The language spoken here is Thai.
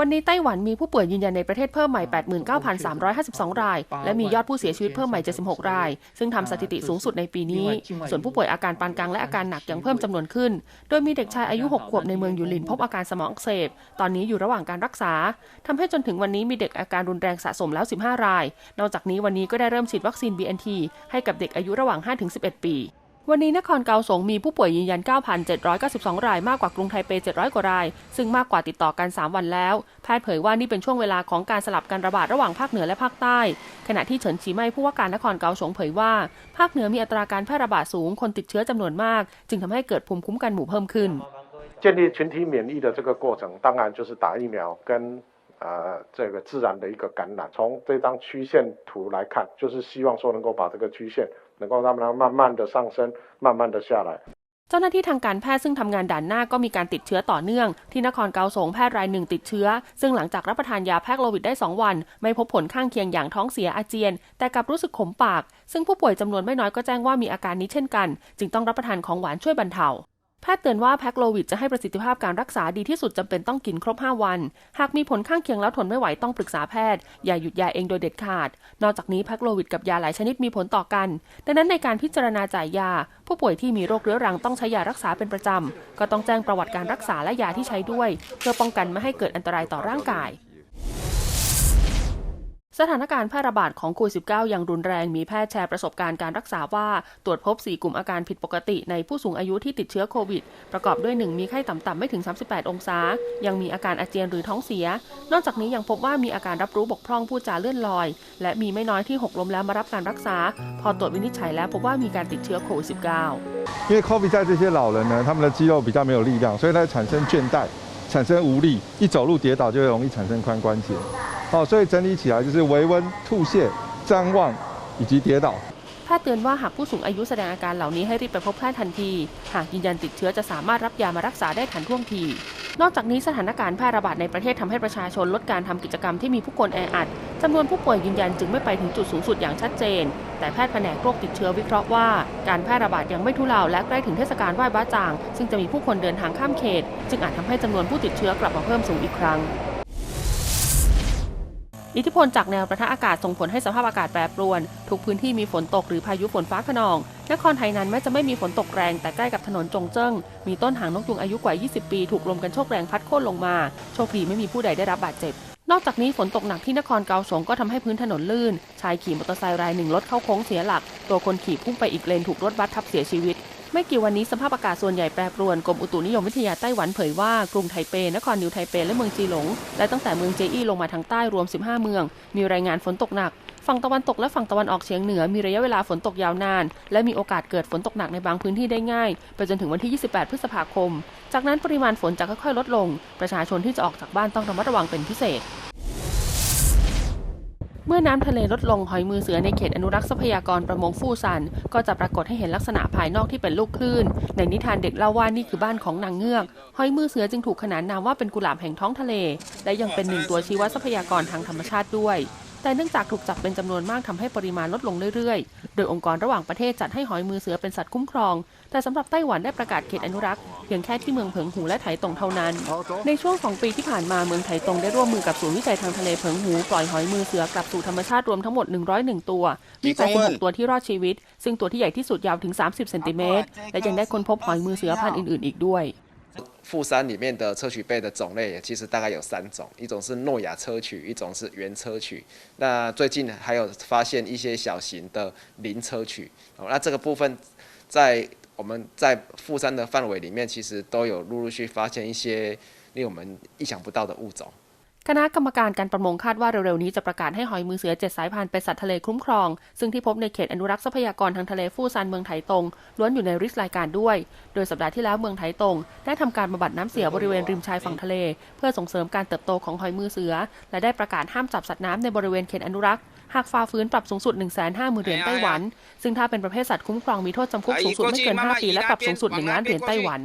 วันนี้ไต้หวันมีผู้ป่วยยืนยันในประเทศเพิ่มใหม่ 89,352 ราย และมียอดผู้เสียชีวิตเพิ่มใหม่ 76 ราย ซึ่งทำสถิติสูงสุดในปีนี้ ส่วนผู้ป่วยอาการปานกลางและอาการหนักยังเพิ่มจำนวนขึ้น โดยมีเด็กชายอายุ 6 ขวบในเมืองยูลินพบอาการสมองอักเสบ ตอนนี้อยู่ระหว่างการรักษา ทำให้จนถึงวันนี้มีเด็กอาการรุนแรงสะสมแล้ว 15 ราย นอกจากนี้วันนี้ก็ได้เริ่มฉีดวัคซีน BNT ให้กับเด็กอายุระหว่าง 5-11 ปี วันนี้นครเกาสงมีผู้ป่วยยืนยัน 9,792 ราย มากกว่ากรุงไทเป 700 กว่าราย ซึ่งมากกว่าติดต่อกัน 3 วันแล้ว แพทย์เผยว่านี่เป็นช่วงเวลาของการสลับการระบาดระหว่างภาคเหนือและภาคใต้ ขณะที่เฉินฉีไมผู้ว่าการนครเกาสงเผยว่า ภาคเหนือมีอัตราการแพร่ระบาดสูง คนติดเชื้อจำนวนมาก จึงทำให้เกิดภูมิคุ้มกันหมู่เพิ่มขึ้น 建立群体免疫的这个过程，当然就是打疫苗跟呃这个自然的一个感染。从这张曲线图来看，就是希望说能够把这个曲线 能够让它慢慢的上升，慢慢的下来。 เจ้าหน้าที่ทางการแพทย์ซึ่งทำงานด่านหน้าก็มีการติดเชื้อต่อเนื่อง ที่นครเกาสงแพทย์รายหนึ่งติดเชื้อ ซึ่งหลังจากรับประทานยาแพคโลวิดได้ 2 วัน ไม่พบผลข้างเคียงอย่างท้องเสียอาเจียน แต่กลับรู้สึกขมปาก ซึ่งผู้ป่วยจำนวนไม่น้อยก็แจ้งว่ามีอาการนี้เช่นกัน จึงต้องรับประทานของหวานช่วยบรรเทา แพ ทย์เตือนว่าแพคโลวิดจะให้ประสิทธิภาพการรักษาดีที่สุดจำเป็นต้องกินครบ 5 วัน หากมีผลข้างเคียงแล้วทนไม่ไหวต้องปรึกษาแพทย์ อย่าหยุดยาเองโดยเด็ดขาด นอกจากนี้แพคโลวิดกับยาหลายชนิดมีผลต่อกัน ดังนั้นในการพิจารณาจ่ายยา ผู้ป่วยที่มีโรคเรื้อรังต้องใช้ยารักษาเป็นประจำ ก็ต้องแจ้งประวัติการรักษาและยาที่ใช้ด้วย เพื่อป้องกันไม่ให้เกิดอันตรายต่อร่างกาย สถานการณ์แพร่ระบาดของโควิด -19 ยังรุนแรง มีแพทย์แชร์ประสบการณ์การรักษาว่า ตรวจพบ 4 กลุ่มอาการผิดปกติในผู้สูงอายุที่ติดเชื้อโควิด ประกอบด้วย 1 มีไข้ต่ำๆไม่ถึง 38 องศา ยังมีอาการอาเจียนหรือท้องเสีย นอกจากนี้ยังพบว่ามีอาการรับรู้บกพร่องพูดจาเลื่อนลอย และมีไม่น้อยที่หกล้มแล้วมารับการรักษา พอตรวจวินิจฉัยแล้วพบว่ามีการติดเชื้อโควิด -19 因为 COVID 在这些老人呢，他们的肌肉比较没有力量，所以它会产生倦怠，产生无力，一走路跌倒就会容易产生髋关节。 好、所以整理起来就是微温、吐泻、谵妄以及跌倒。 แพทย์เตือนว่าหากผู้สูงอายุแสดงอาการเหล่านี้ให้รีบไปพบแพทย์ทันที หากยืนยันติดเชื้อจะสามารถรับยามารักษาได้ทันท่วงที นอกจากนี้สถานการณ์แพร่ระบาดในประเทศทำให้ประชาชนลดการทำกิจกรรมที่มีผู้คนแออัดจำนวนผู้ป่วยยืนยันจึงไม่ไปถึงจุดสูงสุดอย่างชัดเจน แต่แพทย์แผนกโรคติดเชื้อวิเคราะห์ว่า การแพร่ระบาดยังไม่ทุเลาและใกล้ถึงเทศกาลไหว้บ้าจ่าง ซึ่งจะมีผู้คนเดินทางข้ามเขต จึงอาจทำให้จำนวนผู้ติดเชื้อกลับมาเพิ่มสูงอีกครั้ง อิทธิพลจากแนวประทะอากาศส่งผลให้สภาพอากาศแปรปรวน ทุกพื้นที่มีฝนตกหรือพายุฝนฟ้าขนอง นครไทยนั้นแม้จะไม่มีฝนตกแรงแต่ใกล้กับถนนจงเจิ้ง มีต้นหางนกยุงอายุกว่า 20 ปี ถูกลมกันโชกแรงพัดโค่นลงมา โชคดีไม่มีผู้ใดได้รับบาดเจ็บ นอกจากนี้ฝนตกหนักที่นครเกาสงก็ทำให้พื้นถนนลื่น ชายขี่มอเตอร์ไซค์รายหนึ่งรถเข้าโค้งเสียหลัก ตัวคนขี่พุ่งไปอีกเลนถูกรถบัสทับเสียชีวิต ไม่กี่วันนี้สภาพอากาศส่วนใหญ่แปรปรวนกรมอุตุนิยมวิทยาไต้หวันเผยว่ากรุงไทเป นครนิวไทเป และเมืองจีหลง และตั้งแต่เมืองเจอี้ลงมาทางใต้รวม 15 เมือง มีรายงานฝนตกหนัก ฝั่งตะวันตกและฝั่งตะวันออกเฉียงเหนือมีระยะเวลาฝนตกยาวนาน และมีโอกาสเกิดฝนตกหนักในบางพื้นที่ได้ง่ายไปจนถึงวันที่ 28 พฤษภาคม จากนั้นปริมาณฝนจะค่อยๆ ลดลง ประชาชนที่จะออกจากบ้านต้องระมัดระวังเป็นพิเศษ เมื่อน้ำทะเลลดลงหอยมือเสือในเขตอนุรักษ์ทรัพยากรประมงฟู่ซัน ก็จะปรากฏให้เห็นลักษณะภายนอกที่เป็นลูกคลื่น ในนิทานเด็กเล่าว่านี่คือบ้านของนางเงือก หอยมือเสือจึงถูกขนานนามว่าเป็นกุหลาบแห่งท้องทะเล และยังเป็นหนึ่งตัวชี้วัดทรัพยากรทางธรรมชาติด้วย แต่เนื่องจากถูกจับเป็นจำนวนมากทำให้ปริมาณลดลงเรื่อยๆ โดยองค์กรระหว่างประเทศจัดให้หอยมือเสือเป็นสัตว์คุ้มครอง แต่สำหรับไต้หวันได้ประกาศเขตอนุรักษ์เพียงแค่ที่เมืองเผิงหูและไถตงเท่านั้น ในช่วงสองปีที่ผ่านมาเมืองไถตงได้ร่วมมือกับศูนย์วิจัยทางทะเลเผิงหูปล่อยหอยมือเสือกลับสู่ธรรมชาติรวมทั้งหมด 101 ตัว มี86ตัวที่รอดชีวิต ซึ่งตัวที่ใหญ่ที่สุดยาวถึง 30 เซนติเมตร และยังได้ค้นพบหอยมือเสือพันธุ์อื่นๆ อีกด้วย 富山里面的砗磲贝的种类，其实大概有三种，一种是诺亚砗磲，一种是原砗磲。那最近还有发现一些小型的鳞砗磲，哦，那这个部分在我们在富山的范围里面，其实都有陆陆续发现一些令我们意想不到的物种。 คณะกรรมการการประมงคาดว่าเร็วๆนี้จะประกาศให้หอยมือเสือเจ็ดสายพันธุ์เป็นสัตว์ทะเลคุ้มครอง ซึ่งที่พบในเขตอนุรักษ์ทรัพยากรทางทะเลฟู่ซานเมืองไถตรงล้วนอยู่ในริสรายการด้วย โดยสัปดาห์ที่แล้วเมืองไถตรงได้ทำการบำบัดน้ำเสียบริเวณริมชายฝั่งทะเล เพื่อส่งเสริมการเติบโตของหอยมือเสือ และได้ประกาศห้ามจับสัตว์น้ำในบริเวณเขตอนุรักษ์หากฝ่าฝืนปรับสูงสุด 1 5 0 0 0 0เหรียญไต้หวัน ซึ่งถ้าเป็นประเภทสัตว์คุ้มครองมีโทษจำคุกสูงสุดไม่เกิน 5 ปีและปรับสูงสุด 1 ล้านเหรียญไต้หวัน